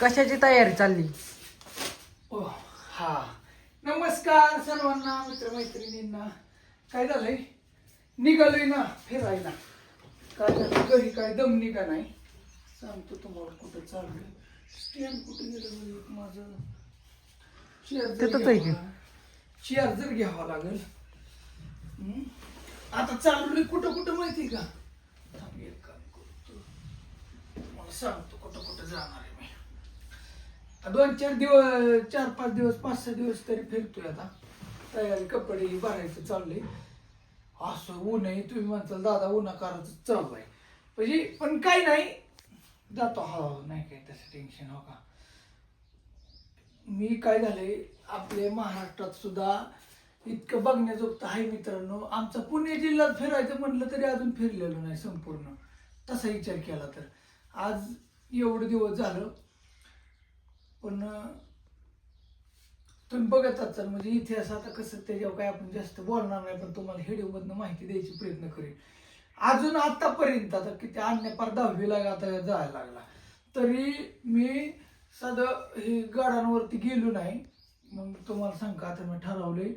कशाची तयारी चालली? ओ हा. नमस्कार सर्वांना मित्रमैत्रिणींना. काय झालंय? निघालोय ना फिरायला. काय झालं? घरी काय दम निघा नाही? सांगतो तुम्हाला कुठं चाललोय. स्टँड कुठं गेलं माझं? चेअर तिथंच आहे की. चेअर जर घ्यावा लागेल. हम्म? आता चाललोय कुठं कुठं माहिती का? थांब एक काम करतो. मला सांगतो कुठं कुठं जाणार आहे. दोन चार दिवस चार पाच दिवस पाच सहा दिवस तरी फिरतोय आता. तयारी कपडे भरायचं चाललंय. असं ऊन आहे तुम्ही म्हणताल दादा उन्हाकाराचं चालू आहे म्हणजे पण काही नाही. जातो. हा नाही काही तसं टेन्शन हो का मी काय झालंय आपल्या महाराष्ट्रात सुद्धा इतकं बघण्याजोगतं आहे मित्रांनो. आमचा पुणे जिल्ह्यात फिरायचं म्हटलं तरी अजून फिरलेलो नाही संपूर्ण. तसा विचार केला तर. आज एवढं दिवस झालं पण तुम्ही बघत असाल म्हणजे इतिहास आता कसं त्याच्यावर काय आपण जास्त बोलणार नाही पण तुम्हाला हेडिओमधनं माहिती द्यायची प्रयत्न करेन. अजून आतापर्यंत आता किती अन्य पार दहावीला आता जायला लागला. तरी मी साधं हे गाड्यांवरती गेलो नाही. मग तुम्हाला सांगा आता मी ठरवलंय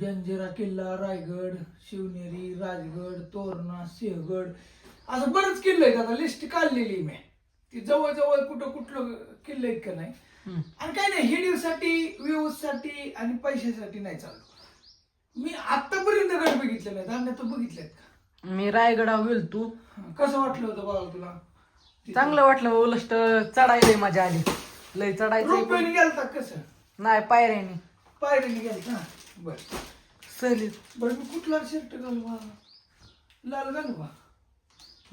जंजिरा किल्ला रायगड शिवनेरी राजगड तोरणा सिंहगड असं बरंच किल्ले आहेत. आता लिस्ट काढलेली मी. ती जवळजवळ कुठं कुठलं किल्ले आहेत का नाही. आणि काय नाही हिडीवसाठी व्ह्यूजसाठी आणि पैशासाठी नाही चाललो. मी आतापर्यंत गड बघितले नाहीत अन्य तर बघितलेत का? मी रायगडावर गेलो तू कसं वाटलं होतं बाबा तुला? चांगलं वाटलं उलस्ट चढायला मजा आली. लय चढायचं गेलता कसं? नाही पायऱ्यानी. पायरीने गेलता? बर. सहली बरं मी कुठला शर्ट घालू लाल घालू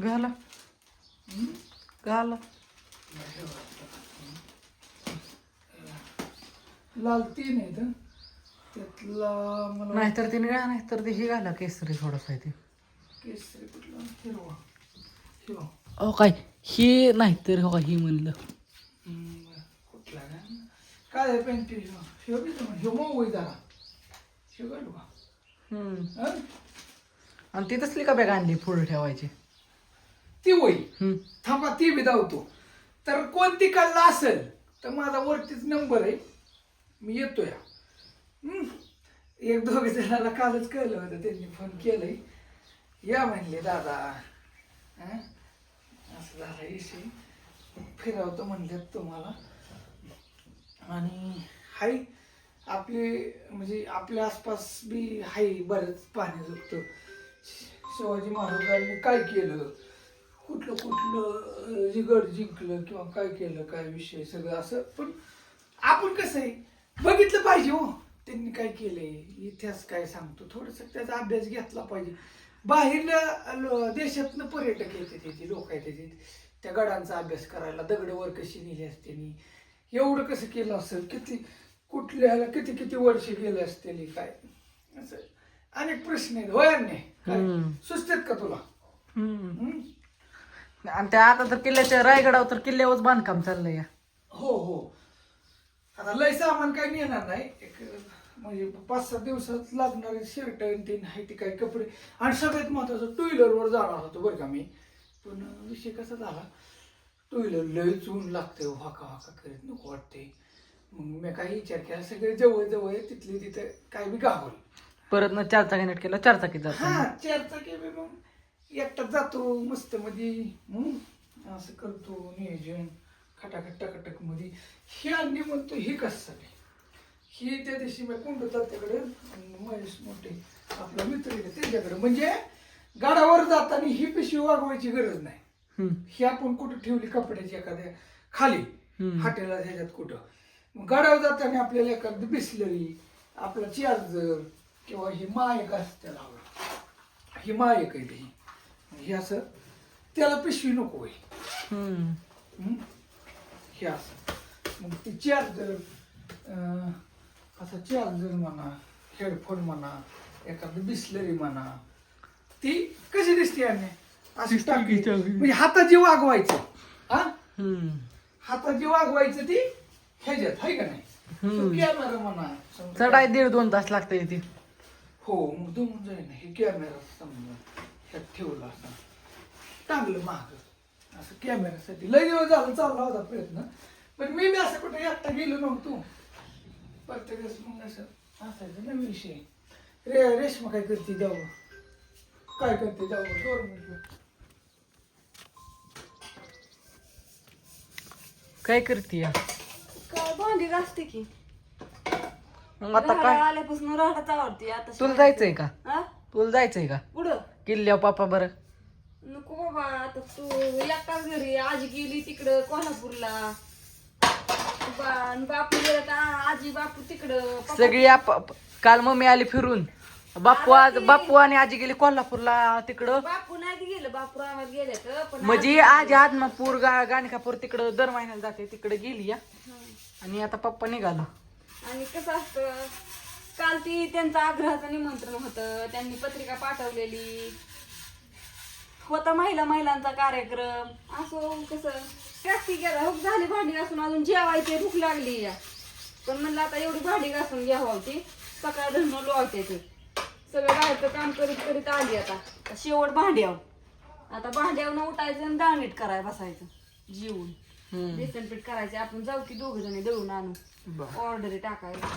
घाला? घाला लाल तीन आहेत हं. त्यातला मला नाहीतर ते निळा नाही तर ते हे घाला केसरी थोडासा ते. केसरी कुठला? हिरवा. हिरवा. अहो काय? हे नाही तर हो ही म्हणलं. हम्म, बरं. कुठला काय काय आहे पेंटी शिव बी जमा शिव मग वय जरा. शिव घालू का हम्म. हं? आणि ती तसली का बॅग आणली पुढे ठेवायची? ती हम्म. थांबा ती बी धावतो तर कोणती कल्ला असेल तर माझा वरतीच नंबर आहे. मी येतो या. एक दोघ जणाला कालच कळलं होतं त्यांनी फोन केलंय. या म्हणले दादा? असं झालं विषय. फिरवतो म्हणलेत तुम्हाला. आणि हाय आपली म्हणजे आपल्या आसपास बी हाय बरंच पाणी जुकतं शिवाजी महाराजांनी काय केलं? कुठलं कुठलं अं, जे गड जिंकलं किंवा काय केलं काय विषय सगळं असं. पण आपण कसं आहे बघितलं पाहिजे हो. त्यांनी काय केलंय इतिहास काय सांगतो. थोडस त्याचा अभ्यास घेतला पाहिजे. बाहेरल्या देशातनं पर्यटक येते त्याची लोक त्याची त्या गडांचा अभ्यास करायला दगडवर कशी नेली असते एवढं कसं केलं असेल किती कुठल्याला किती किती वर्ष गेले असतील काय? असं अनेक प्रश्न आहेत. होय नाही काय. सुचतात का तुला? आणि त्या आता तर किल्ल्याच्या रायगडावर तर किल्ल्यावरच बांधकाम चाललंय. या हो हो. आता लय सामान काही नेणार नाही. एक म्हणजे पाच सात दिवसात लागणारे शर्ट आणि ते नाही ते काही कपडे. आणि सगळ्यात महत्वाचं टू व्हीलरवर जाणार होतो बरं का मी. पण विषय कसा झाला? टू व्हीलर लयच ऊन लागतंय वाका वाका करीत नको वाटते मग मी काही विचार केला सगळे जवळ जवळ आहे तिथले तिथे काय बी गावल परत ना चार चाकी नेट केला चार चाकी जात हा चार चाकी बी मग एकटाच जातो मस्त मध्ये असं करतो नियोजन खटाखट टकाटकमध्ये. हे अन्य म्हणतो हे कशासाठी ही त्या दिवशी मी कोंड त्याकडे महेश मोठे आपला मित्र त्याच्याकडे. म्हणजे गाडावर जाताना ही पिशवी वागवायची गरज नाही. ही आपण कुठं ठेवली कपड्याची एखाद्या खाली. हॉटेलला ह्याच्यात कुठं? मग गाड्यावर जाताना आपल्याला एखादी बिसलरी आपला चार्जर किंवा ही मायक असते त्याला ही मायक आहे ती. हे असं त्याला पिशवी नको होय हम्म. हम्म? हे असं मग ती चार्जर असं चार्जर म्हणा हेडफोन म्हणा एखादी बिसलरी म्हणा ती कशी दिसते याने अशी टाकली म्हणजे हातात जे वागवायचं हा हम्म. हातात जे वागवायचं ती ह्याच्यात आहे का नाही. कॅमेरा म्हणा समजा. चढाय दीड दोन तास लागतं इथे हो मग दोन जाईल हे कॅमेरा समजा ह्यात ठेवला असा. चांगलं महाग असं कॅमेऱ्यासाठी लय दिवस झाला चालला होता प्रयत्न. पण मी बी असं कुठे एकटा गेलो नव्हतो. प्रत्येक वेळेस मग असं असायचं ना विषय. रे रेश्मा काय करते द्यावं काय करते द्यावं दोन मिनिटं. काय करते काय भांडी घासते की. मग आता काय? आल्यापासून राहत आवडते आता तुला जायचंय का? हा? तुला जायचंय का? पुढं किल्ल्यावर पापा बरं. नको बाबा आता तू एकटाच घरी आजी गेली तिकडं कोल्हापूरला. बा- बापू गेला तर आ- आजी बापू तिकडं. पप्पा- सगळी आप काल मम्मी आली फिरून. बापू आज बापू आणि आजी गेली कोल्हापूरला तिकडं. बापू नाही गेलं बापू रामात गेले तर. पण म्हणजे आज आदमापूर गा गाणकापूर तिकडं दर महिन्याला जाते तिकडे गेली या. आणि आता पप्पा निघालो. आणि कसं असतं? काल ती त्यांचं आग्रहाचं निमंत्रण होतं. त्यांनी पत्रिका पाठवलेली. होता महिला महिलांचा कार्यक्रम. असो कसं? टॅक्सी गेला हुक झाली भांडी घासून. अजून जेवायची भूक लागली. या पण म्हणलं आता एवढी भांडी घासून घ्यावं ती सकाळ धरणं लोळते ते. सगळं बाहेरचं काम करीत करीत आली आता. शेवट भांड्यावर. आता भांड्यावर उठायचं आणि डाळ नीट करायला बसायचं. जेवून. बेसन पीठ करायचे. आपण जाऊ की दोघ जणी दळून आणू. ऑर्डर टाकायला